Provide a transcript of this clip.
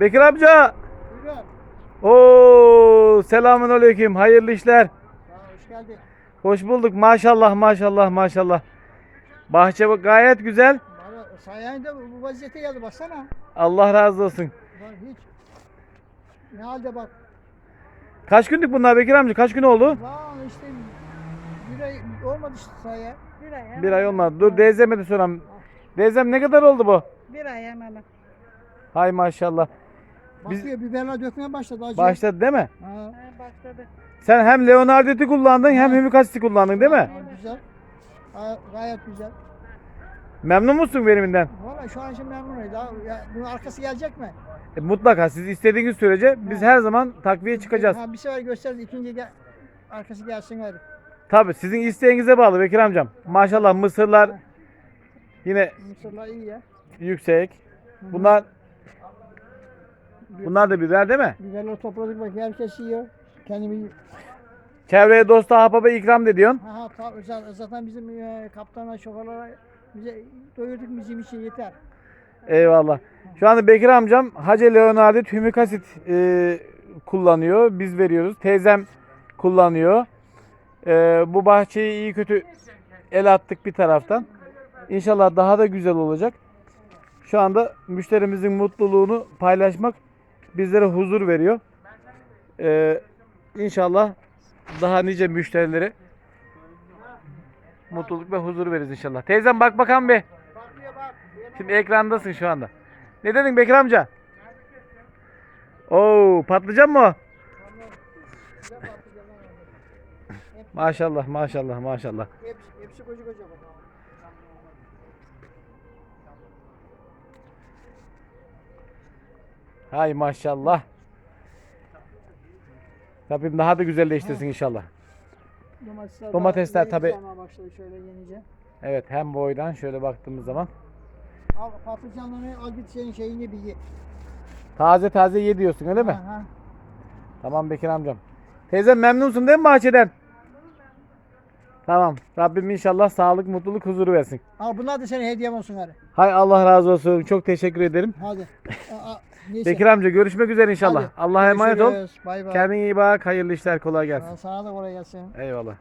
Bekir amca. Buyurun. Oo, selamun aleyküm. Hayırlı işler. Ha, hoş geldin. Hoş bulduk. Maşallah maşallah maşallah. Bahçe gayet güzel. Sayende bu bu vaziyete geldi baksana. Allah razı olsun. Hiç. Ne halde bak. Kaç günlük bunlar Bekir amca? Kaç gün oldu? Lan işte bir ay olmadı işte saya. Bir ay hemen. Bir ay olmadı. Dur Deyzem'e de sorayım. Deyzem ne kadar oldu bu? Bir ay hemen. Hay maşallah. Biz- Bakıyor biberler dökmeye başladı acı. Başladı değil mi? Ha, Ha, başladı. Sen hem Leonardo'yu kullandın hem Hümikasit'i kullandın değil mi? ha, güzel. Ha, gayet güzel. Memnun musun veriminden? Valla şu an için memnunum. Daha, ya, bunun arkası gelecek mi? E, mutlaka siz istediğiniz sürece biz her zaman takviye çıkacağız. Ha, bir sefer gösteririz. ikinci gel, arkası gelsin hadi. Tabi sizin isteğinize bağlı Bekir amcam. Maşallah mısırlar yine Mısırlar iyi ya. yüksek. Bunlar bunlar da biber değil mi? Biberleri topladık bak herkes yiyor. Kendimi Çevreye dosta ahbaba ikram de diyorsun. Ha ha ta- zaten bizim e, kaptana şoförlere bize doyurduk bizim için yeter. Eyvallah. Şu anda Bekir amcam Hacı Leonardo hümik asit e, kullanıyor. Biz veriyoruz. Teyzem kullanıyor. E, bu bahçeyi iyi kötü el attık bir taraftan. İnşallah daha da güzel olacak. Şu anda müşterimizin mutluluğunu paylaşmak bizlere huzur veriyor. E, inşallah daha nice müşterilere mutluluk ve huzur veririz inşallah. Teyzem bak bakalım bir. Şimdi ekrandasın şu anda. Ne dedin Bekir amca? Oo, patlıcan mı? Maşallah, maşallah, maşallah. Hepsi, hepsi koca koca bak. Hay maşallah. Rabbim daha da güzelleştirsin inşallah. Domatesler, Domatesler başladı şöyle yenice. Evet, hem boydan şöyle baktığımız zaman Al patlıcanları al git senin şeyini bir ye. taze taze ye diyorsun öyle mi? Ha, ha. Tamam Bekir amcam. Teyzem memnunsun değil mi bahçeden? Tamam. Rabbim inşallah sağlık, mutluluk, huzuru versin. Al bunlar da senin hediyem olsun hadi. Hay Allah razı olsun. Çok teşekkür ederim. Hadi. Neyse. Bekir amca görüşmek üzere inşallah. Hadi. Allah'a emanet ol. Bay bay. Kendine iyi bak. Hayırlı işler. Kolay gelsin. Sana da kolay gelsin. Eyvallah.